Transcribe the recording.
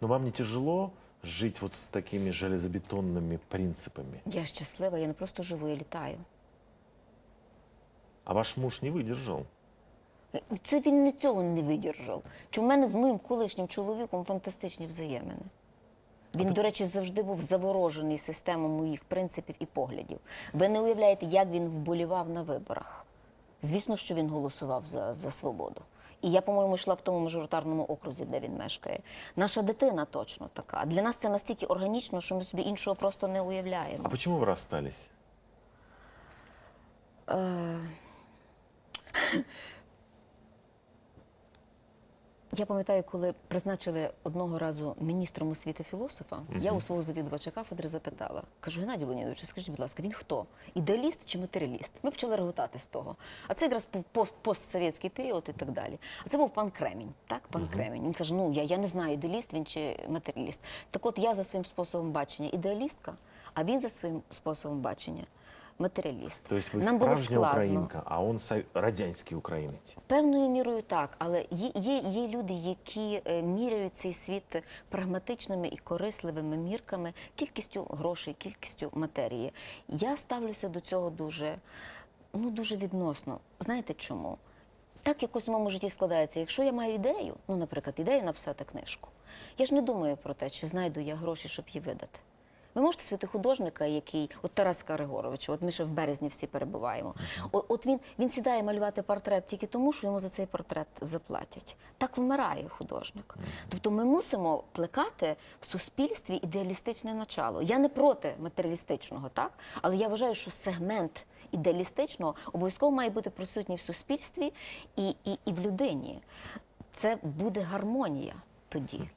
Но вам не тяжело жить вот с такими железобетонными принципами? Я щаслива, я не просто живу, я літаю. А ваш муж не выдержал? Це він не цього не видержав. Чи в мене з моїм колишнім чоловіком фантастичні взаємини. Він, до речі, завжди був заворожений системою моїх принципів і поглядів. Ви не уявляєте, як він вболівав на виборах. Звісно, що він голосував за, за свободу. І я, по-моєму, йшла в тому мажоритарному окрузі, де він мешкає. Наша дитина точно така. Для нас це настільки органічно, що ми собі іншого просто не уявляємо. А почему вы расстались? Я пам'ятаю, коли призначили одного разу міністром освіти філософа, я у свого завідувача кафедри запитала: кажу, Геннадій Леонідович, скажіть, будь ласка, він хто? Ідеаліст чи матеріаліст? Ми почали реготати з того. А це якраз був постсовєтський період і так далі. А це був пан Кремінь. Так, пан Кремінь. Він каже: Ну я, я не знаю, ідеаліст він чи матеріаліст. Так от я за своїм способом бачення ідеалістка, а він за своїм способом бачення матеріаліст. То есть вы Нам було справжня складно. українка, а он радянський українець. Певною мірою так, але є, є, є люди, які е, міряють цей світ прагматичними і корисливими мірками, кількістю грошей, кількістю матерії. Я ставлюся до цього дуже, ну, дуже відносно. Знаєте чому? Так якось в моєму житті складається. Якщо я маю ідею, ну, наприклад, ідею написати книжку, я ж не думаю про те, чи знайду я гроші, щоб її видати. Ви можете світи художника, який, от Тарас Григорович, от ми ще в березні всі перебуваємо. От, от він, він сідає малювати портрет тільки тому, що йому за цей портрет заплатять. Так вмирає художник. Тобто ми мусимо плекати в суспільстві ідеалістичне начало. Я не проти матеріалістичного, так? Але я вважаю, що сегмент ідеалістичного обов'язково має бути присутній в суспільстві і, і, і в людині. Це буде гармонія тоді.